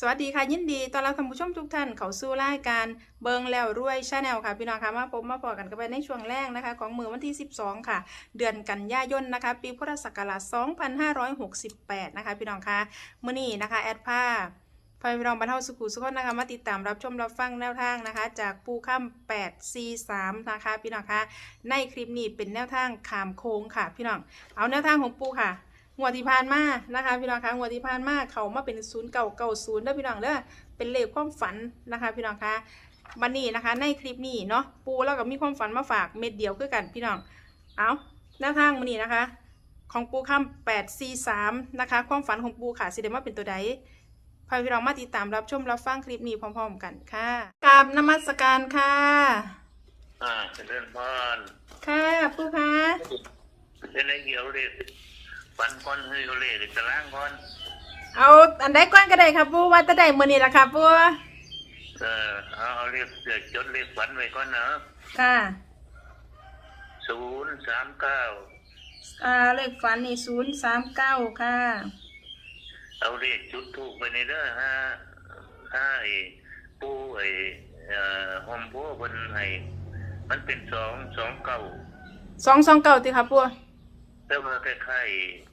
สวัสดีค่ะยินดีต้อนรับท่านผู้ชมทุกท่านเข้าสู่รายการเบิงแล้วรวยชาแนลค่ะพี่น้องค่ะมาพบมาพอกันกันไปในช่วงแรกนะคะ ของมือวันที่ 12 ค่ะ เดือนกันยายนนะคะ ปีพุทธศักราช 2568 นะคะพี่น้องค่ะมื้อนี้นะคะแอดผ้าพาพี่น้องบรรเทาสุขุสุขนนะคะมาติดตามรับชมรับฟังแนวทางนะคะ จากปูข้าม8 C 3นะคะ พี่น้องค่ะในคลิปนี้เป็นแนวทางขามโค้งค่ะ พี่น้องเอาแนวทางของปูค่ะ งวดที่ผ่านมานะคะพี่น้องคะงวดที่ผ่านมาเขามาเป็นศูนย์เก่าเก่าศูนย์เด้อพี่น้องเด้อเป็นเลขความฝันนะคะพี่น้องคะวันนี้นะคะ ในคลิปนี้เนาะปูแล้วก็มีความฝันมาฝากเม็ดเดียวคือกันพี่น้องเอาหน้าทางวันนี้นะคะ ของปูข้ามแปดสี่สามนะคะ ความฝันของปูค่ะสิเดมาเป็นตัวใดพาพี่น้องมาติดตามรับชมรับฟังคลิปนี้พร้อม ๆ กันค่ะกราบนมัสการค่ะอ่าเจริญพรค่ะปูคะเป็นไรเกี่ยวเลย ปันก้อนเฮ้ยเลยตารางก้อนเอาอันใดก้อนก็ได้ค่ะปูว่าแตะได้มือนี้ละค่ะปูเออเอาเอาเรียกเดี๋ยวจดเลขฝันไว้ก่อนเนาะค่ะศูนย์สามเก้าอ่าเลขฝันนี่ศูนย์สามเก้าค่ะ เอาเลขจุดถูกไปในเด้อห้าห้าไอ้ปูไอ้เอ่อหอมปูบนไห้มันเป็นสองสองเก้าสองสองเก้าติค่ะปัวแต่ว่าคล้ายๆ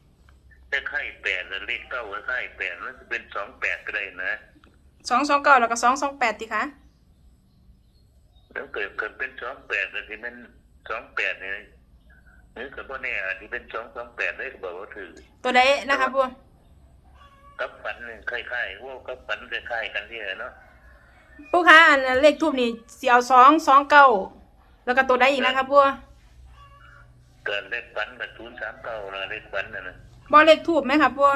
คล้ายๆแปดแล้วเลขเก้าคล้ายๆแปดมันจะเป็นสองแปดก็ได้นะสองสองเก้าแล้วก็สองสองแปดติค่ะแล้วเกิดเกิดเป็นสองแปดแล้วที่มันสองแปดเนี่ยหรือกับว่าเนี่ยที่เป็นสองสองแปดได้ก็บอกว่าถือ ตัวใดนะคะปัวกับฝันเนี่ยคล้ายๆว่ากับฝันคล้ายๆกันที่เนาะปูคะอันเลขทูบนี่เสียวสองสองเก้าแล้วก็ตัวใดอีกนะคะปัวเกิดเลขฝันกับศูนย์สามเก้านะเลขฝันน่ะนะ บอเลขทูบไหมค่ะปัว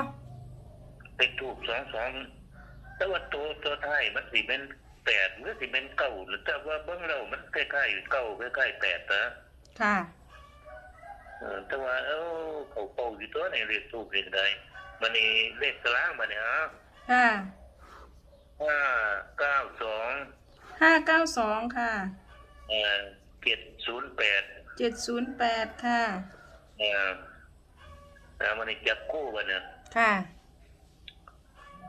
เลขถูกสองสองแต่ว่าตัวตัวท้ายมันสิเป็นแปดหรือสิเป็นเก้าหรือแต่ว่าเบื้องเรามันคล้ายๆเก้าคล้ายๆแปดนะค่ะเออแต่ว่าเอ้าเขาเป่าอยู่ตัวในเลขถูกเลขใดมันนี่เลขกลางมันเนี่ยฮะค่ะห้าเก้าสองห้าเก้าสองค่ะเอ่อเจ็ดศูนย์แปดเจ็ดศูนย์แปดค่ะเอ่อ แล้วมันนี่จับคู่กันเนี่ยค่ะ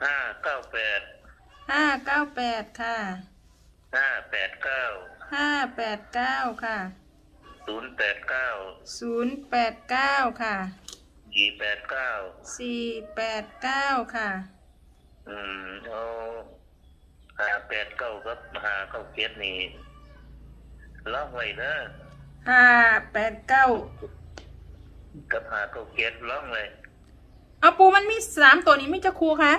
ห้าเก้าแปดห้าเก้าแปดค่ะห้าแปดเก้าห้าแปดเก้าค่ะศูนย์แปดเก้าศูนย์แปดเก้าค่ะยี่แปดเก้าสี่แปดเก้าค่ะ อืมเอาห้าแปดเก้ากับห้าเก้าเจ็ดนี่ล็อกไว้นะห้าแปดเก้า กับห้าเก้าเจ็ดล็อกเลยเอาปูมันมีสามตัวนี้ไม่จะครูคะ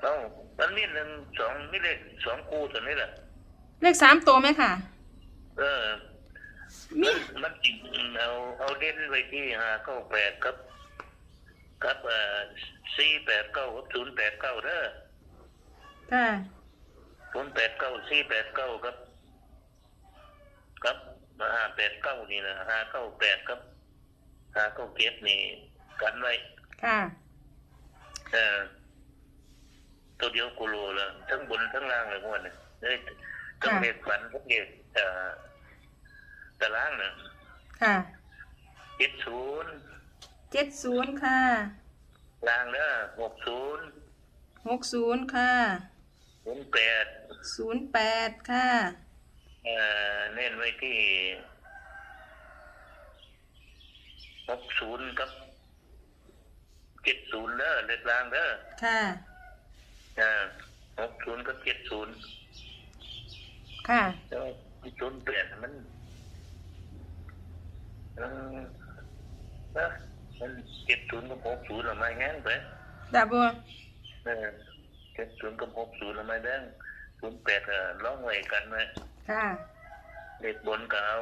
เอ้ามันมีหนึ่งสองมีเลขสองคู่ตัวนี้แหละเลขสามตัวไหมค่ะ เออมี มันจริงเอาเอาเด่นไว้ที่ห้าเก้าแปดครับครับเอ่อสี่แปดเก้ากับศูนย์แปดเก้าเด้อค่ะศูนย์แปดเก้าสี่แปดเก้าครับ ครับห้าแปดเก้านี่นะห้าเก้าแปดครับ ห้าเก้าเก็บนี่กันไว้ค่ะเออตัวเดียวกูรู้แล้วทั้งบนทั้งล่างเลยพวกนี้เอ้ยทั้งเลขฝันทั้งเลขเอ่อตารางน่ะค่ะเจ็ดศูนย์เจ็ดศูนย์ค่ะ ล่างเด้อหกศูนย์หกศูนย์ค่ะศูนย์แปดศูนย์แปดค่ะ เอ่อเน้นไว้ที่ หกศูนย์กับเจ็ดศูนย์เด้อเลขล่างเด้อค่ะ อ่าหกศูนย์กับเจ็ดศูนย์ค่ะ แล้วศูนย์แปดมันเออนะมันเจ็ดศูนย์กับหกศูนย์หรือไม่แห้งไปดาบัวเออเจ็ดศูนย์กับหกศูนย์หรือไม่แดงศูนย์แปดอะร้องไว้กันไหมค่ะ เด็กบนก็เอา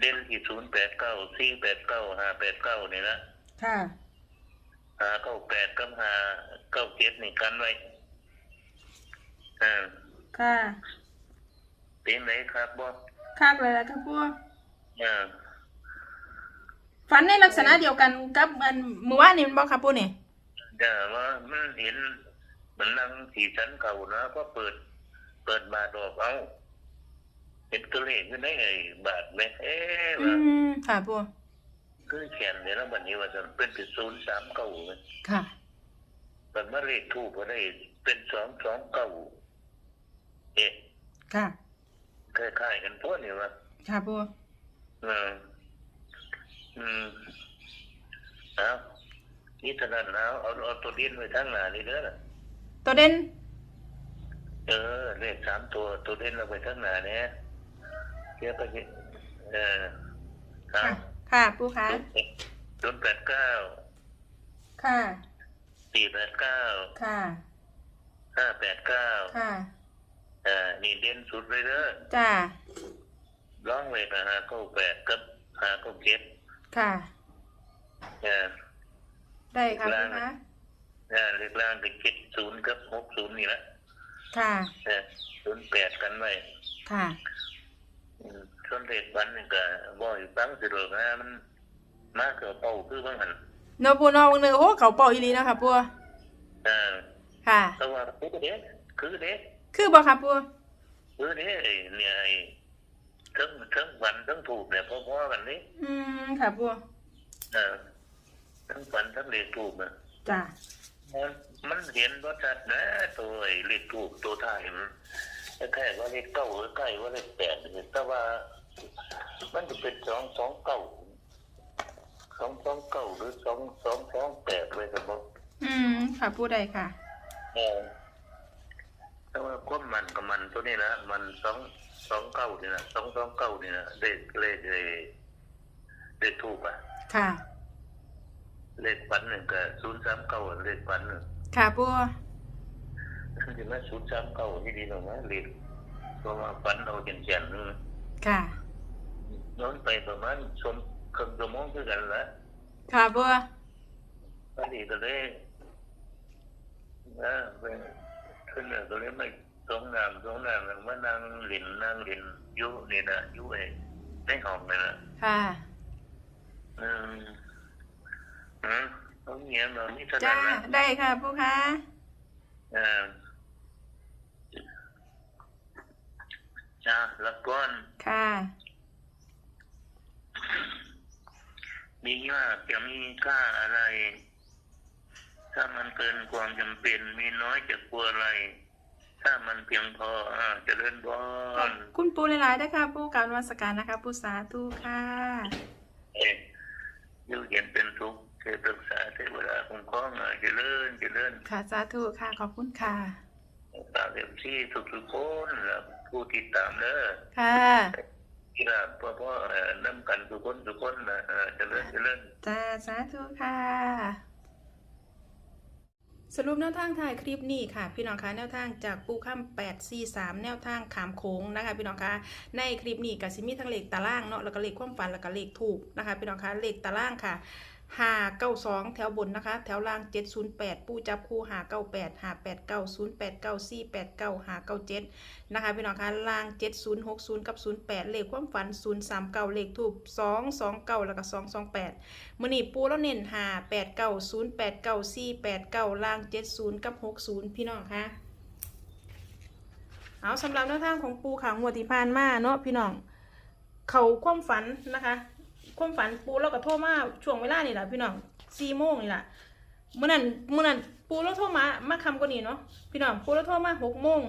เด่นที่ศูนย์แปดเก้าสี่แปดเก้าห้าแปดเก้านี่นะค่ะ หาเก้าแปดกับหาเก้าเจ็ดนี่กันไว้อ่าค่ะ เป็นไหนครับบ่คักเลยละครับบัวอ่าฝันในลักษณะเดียวกันกับอันเมื่อวานนี่มันบอกครับปูนี่แต่ว่ามันเห็นมันนั่งสีสันเก่านะก็เปิด เปิดบาทออกเอา เห็นตัวเลขขึ้นได้ไงบาทไหมเอ๊ะอืว่ามค่ะบัวคือแขนเนี่ยแล้วบัดนี้ว่าจะเป็นศูนย์สามเก้าเลยค่ะเแต่เมื่อเลขถูกก็ได้เป็นสองสองเก้าเอ๊ะค่ะ คล้ายๆกันพวกนี่วะค่ะปูอืมอืมเอานี่เท่านั้นแล้วเอาเอาตัวดินไว้ทั้งหน้านี่เด้อตัวเด่นเออเลขสามตัวตัวดินเราไปทั้งหน้าเนี่ย เดี๋ยวไปสิเออเอาค่ะค่ะ ปูคะศูนย์แปดเก้าค่ะสี่แปดเก้าค่ะห้าแปดเก้าค่ะอ่านี่เด่นสุดเลยเด้อจ้าร้องเลยนะฮะเก้าแปดกับหาเก้าเจ็ดค่ะอ่าได้ค่ะปูคะอ่าเลขล่างก็เจ็ดศูนย์กับหกศูนย์นี่แหละค่ะศูนย์แปดกันไว้ค่ะอืม ส่วนเลขวันนี่ก็บ่อยฟังสิหรอกนะมันมากเกินเป้าคือว่าหันโนปูนอกหนึ่งโอ้เขาเป่าอีหลีนะคะปูอ่าค่ะ แต่ว่าคือเด็กคือเด็กคือบ่ค่ะปูคือเด็กไอ้เนี่ยไอ้ทั้งทั้งวันทั้งถูกเนี่ยพอๆกันนี่อืมค่ะปูอ่าทั้งวันทั้งเลขถูกนะจ้ามันมันเห็นว่าชัดนะตัวไอ้เลขถูกตัวท้ายมัน แค่ว่าเลขเก้าหรือใกล้ว่าเลขแปดเนี่ยแต่ว่า มันจะเป็นสองสองเก้าสองสองเก้าหรือสองสองสองแปดเลยครับผมอืม ค่ะปูได้ค่ะเออแต่ว่าความมันกับมันตัวนี้นะมันสองสองเก้านี่นะสองสองเก้านี่นะเลขเลขเลขเลขถูกอะ ค่ะ เลขฝันหนึ่งกับศูนย์สามเก้าเลขฝันหนึ่งค่ะปู คือว่าศูนย์สามเก้าที่ดีหน่อยนะเลขเพราะว่าฝันเอาเขียนเขียนๆนึงค่ะย้อนไปประมาณชมครึ่งชั่วโมงคือกันละค่ะปูพอดีก็เลยนะไปขึ้นเลยก็เลยไม่สองน้ำสองน้ำแล้วมานั่งหลินนั่งหลินอยู่นี่นะอยู่ไอ้ในห้องนี่นะค่ะอืมอืมตรงเนี้ยมันนี่เท่าจ้านั้นนะได้ค่ะปูคะอ่า จ้าแล้วก่อนค่ะ มีว่าจะมีค่าอะไร ถ้ามันเกินความจำเป็น มีน้อยจะกลัวอะไร ถ้ามันเพียงพออ่าเจะเล่นบอลคุณปูหลายๆนะคะปูกรารวัสการนะคะ ปูสาธุค่ะเอ๊ะอยู่เย็นเป็นทุกข์เทพรักษาเทวดาคุ้มครองอะเจริญเจริญค่ะสาธุค่ะขอบคุณค่ะตามเต็มที่ทุกทุกๆคนและ ผู้ติดตามเด้อค่ะที่ละพ่อพ่อเอ่อน้ำกันทุกคนทุกคนนะเอ่อเจริญเจริญจ้าสาธุค่ะ สรุปแนวทางถ่ายคลิปนี้ค่ะ พี่น้องคะแนวทางจากปูข้าม8 4 3 แนวทางขามโค้งนะคะ พี่น้องคะในคลิปนี้กับซิมีทั้งเลขตารางเนาะแล้วก็เลขความฝันแล้วก็เลขถูกนะคะ พี่น้องคะเลขตารางค่ะ ห้าเก้าสองแถวบนนะคะ แถวล่างเจ็ดศูนย์แปดปูจับคู่หาเก้าแปดหาแปดเก้าศูนย์แปดเก้าสี่แปดเก้าหาเก้าเจ็ดนะคะพี่น้องคะล่างเจ็ดศูนย์หกศูนย์กับศูนย์แปดเลขความฝันศูนย์สามเก้าเลขทูบสองสองเก้าแล้วก็สองสองแปดมื่อนี้ปูแล้วเน้นหาแปดเก้าศูนย์แปดเก้าสี่แปดเก้าล่างเจ็ดศูนย์กับหกศูนย์พี่น้องคะเอาสำหรับเนื้อทางของปูขางหัวติพานมาเนาะพี่น้องเขาความฝันนะคะ ความฝันปูแล้วก็โทรมาช่วงเวลานี่แหละพี่น้อง4โมงนี่แหละเมื่อนั้นเมื่อนั้นปูแล้วโทรมามาคำกว่านี้เนาะพี่น้องปูแล้วโทรมาหกโมง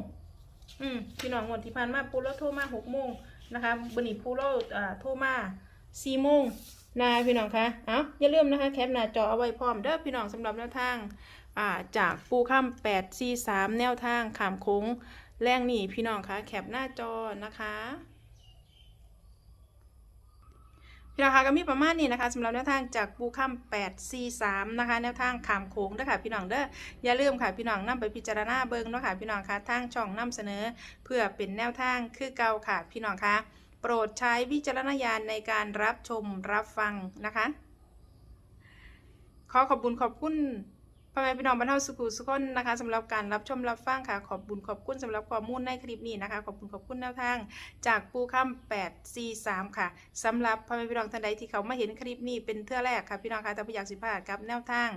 อืมพี่น้องงวดที่ผ่านมาปูแล้วโทรมาหกโมงนะคะบันนี้ปูแล้วอ่าโทรมาสี่โมงนะพี่น้องคะเอาอย่าลืมนะคะแคปหน้าจอเอาไว้พร้อมเด้อพี่น้องสำหรับแนวทางอ่าจากปูข้ามแปดสี่สามแนวทางขามโค้งแรงหนีพี่น้องคะแคปหน้าจอนะคะ พี่น้องคะก็มีประมาณนี้นะคะสำหรับแนวทางจากปูค่ำ8 4 3นะคะแนวทางขามโค้งด้วยค่ะพี่น้องเด้ออย่าลืมค่ะพี่น้องนำไปพิจารณาเบิ้งเนาะค่ะพี่น้องคะทางช่องนำเสนอ เพื่อเป็นแนวทางคือเก่าค่ะพี่น้องคะโปรดใช้วิจารณญาณในการรับชมรับฟังนะคะ ขอขอบคุณขอบคุณ พ่อแม่พี่น้องบรรเทาสุขุสุขคนนะคะสำหรับการรับชมรับฟังค่ะ ขอบคุณขอบคุณสำหรับข้อมูลในคลิปนี้นะคะ ขอบคุณขอบคุณแนวทาง จากปูค่ำ8 4 3ค่ะสำหรับพ่อแม่พี่น้องท่านใดที่เขามาเห็นคลิปนี้เป็นเทื่อแรกค่ะพี่น้องคะถ้าผู้อยากสิพลาดกับแนวทาง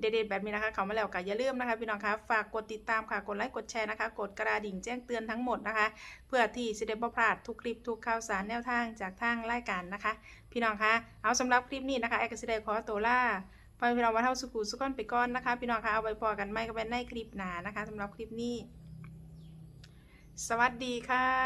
เด็ดๆแบบนี้นะคะเขามาแล้วก็อย่าลืมนะคะพี่น้องคะฝากกดติดตามค่ะกดไลค์กดแชร์นะคะ กดกระดิ่งแจ้งเตือนทั้งหมดนะคะ เพื่อที่จะได้บ่พลาดทุกคลิปทุกข่าวสารแนวทางจากทางรายการนะคะ พี่น้องคะเอาสำหรับคลิปนี้นะคะแอคซิเดขอตัวล่า ฟังพี่น้องว่าเท่าสุขุสุกอนไปก้อนนะคะ พี่น้องคะเอาไว้พอกันไม่ก็เป็นในคลิปหนานะคะสำหรับคลิปนี้ สวัสดีค่ะ